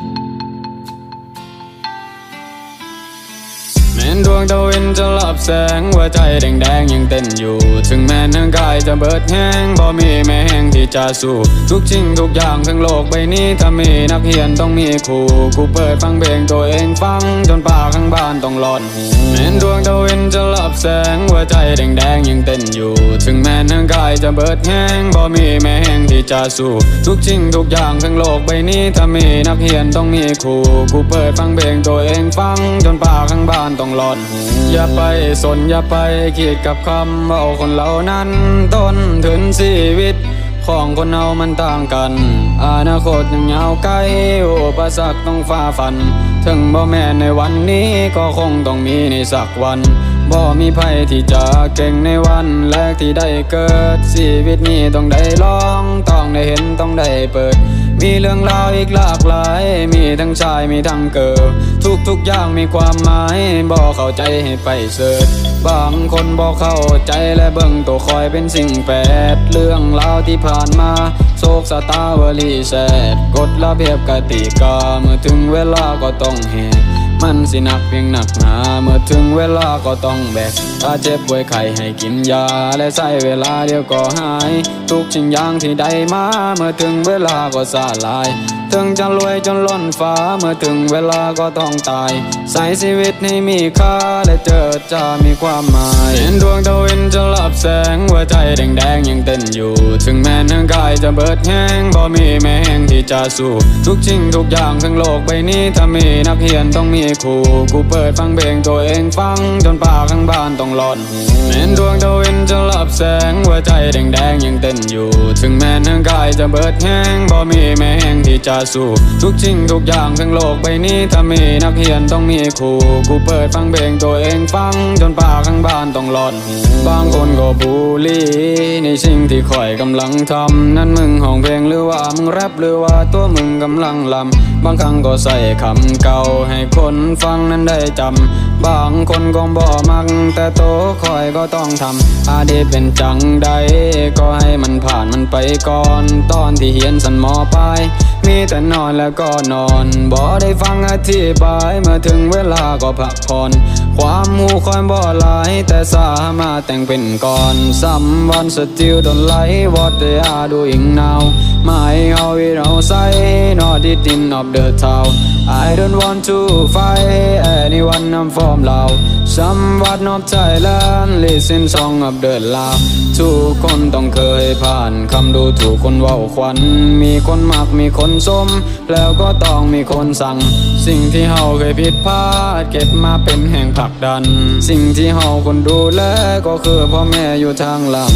thank you. นดวงตะวินจะหลับแสงหัวใจแดงๆยังเต้นอยู่ ถึงแม้ทั้งกายจะเบิดแห้งบ่มีแม่แห้งที่จะสู้ทุกสิ่งทุกอย่างทั้งโลกใบนี้ถ้ามีนักเรียนต้องมีครูกูเปิดฟังเพลงตัวเองฟังจนป่าข้างบ้านต้องร้อนหูแม้นดวงตะวินจะหลับแสงหัวใจแดงๆยังเต้นอยู่ ถึงแม้ทั้งกายจะเบิดแห้งบ่มีแม่แห้งที่จะสู้ทุกสิ่งทุกอย่างทั้งโลกใบนี้ถ้ามีนักเรียนต้องมีครูกูเปิดฟังเพลงตัวเองฟังจนป่าข้างบ้านต้องร้อนหูอย่าไปสนอย่าไปคิดกับคำว่าคนเหล่านั้นต้นถึงชีวิต ของคนเรามันต่างกัน อนาคตยังยาวไกลอุปสรรคต้องฝ่าฟัน ถึงบ่แม่ในวันนี้ก็คงต้องมีในสักวันบ่มีภัยที่จะเก่งในวันแรกที่ได้เกิดชีวิตนี้ต้องได้ลอง ต้องได้เห็นต้องได้เปิด มีเรื่องราวอีกหลากหลาย มีทั้งชายมีทั้งเกิร์ลทุกทุกอย่างมีความหมาย บอกเข้าใจให้ไปเสิร์ชบางคนบอกเข้าใจและเบิ่งตัวคอยเป็นสิ่งแปด เรื่องราวที่ผ่านมาโศกสตาวลีแซดกฎระเบียบกติกา เมื่อถึงเวลาก็ต้องเหตุ มันสิหนักเพียงหนักหนาเมื่อถึงเวลาก็ต้องแบก ถ้าเจ็บป่วยไข้ให้กินยา และใช้เวลาเดียวก็หาย ทุกสิ่งอย่างที่ได้มา เมื่อถึงเวลาก็สลาย ถึงจะรวยจนล้นฟ้า เมื่อถึงเวลาก็ต้องตาย ใส่ชีวิตให้มีค่า และเจอจะมีความหมาย เห็นดวงตะวินจะหลับแสงหัวใจแดงๆยังเต้นอยู่ ถึงแม้ทั้งกายจะเบิดแห้งบ่มีแม่แห้งที่จะสู้ ทุกสิ่งทุกอย่างทั้งโลกใบนี้ถ้ามีนักเรียนต้องมีครูกูเปิดฟังเพลงตัวเองฟัง จนป่าข้างบ้านต้องร้อนหูแม้นดวงตะวินจะหลับแสงหัวใจแดงๆยังเต้นอยู่ ถึงแม้ทั้งกายจะเบิดแห้งบ่มีแม่แห้งที่จะสู้ทุกสิ่งทุกอย่างทั้งโลกใบนี้ถ้ามีนักเรียนต้องมีครูกูเปิดฟังเพลงตัวเองฟัง จนป่าข้างบ้านต้องร้อนบางคนก็บูลลี่ในสิ่งที่ข่อยกำลังทำนั่นมึงห้องเพลงหรือว่ามึงแรปหรือว่าตัวมึงกำลังลำบางครั้งก็ใส่คำเก่าให้คนฟังนั้นได้จำ บางคนก็บ่มัก แต่โตคอยก็ต้องทำอาดีเป็นจังใด ก็ให้มันผ่านมันไปก่อน ตอนที่เฮียนสันมอปลาย มีแต่นอนแล้วก็นอน บ่ได้ฟังอธิบายเมื่อถึงเวลาก็พักผ่อน ความหูคอยบ่หลาย แต่สามารถแต่งเป็นก่อน Someone still don't like what they are doing now My how it all say not it in of the town I don't want to fight anyone I'm from Lao Somewhat of Thailand listen song of the love ทุกคนต้องเคยผ่านคำดูถูกคนเว้าควันมีคนมักมีคนสม แล้วก็ต้องมีคนสั่ง สิ่งที่เฮาเคยผิดพลาดเก็บมาเป็นแห่งผลักดัน สิ่งที่เฮาคนดูแลก็คือพ่อแม่อยู่ทางหลัง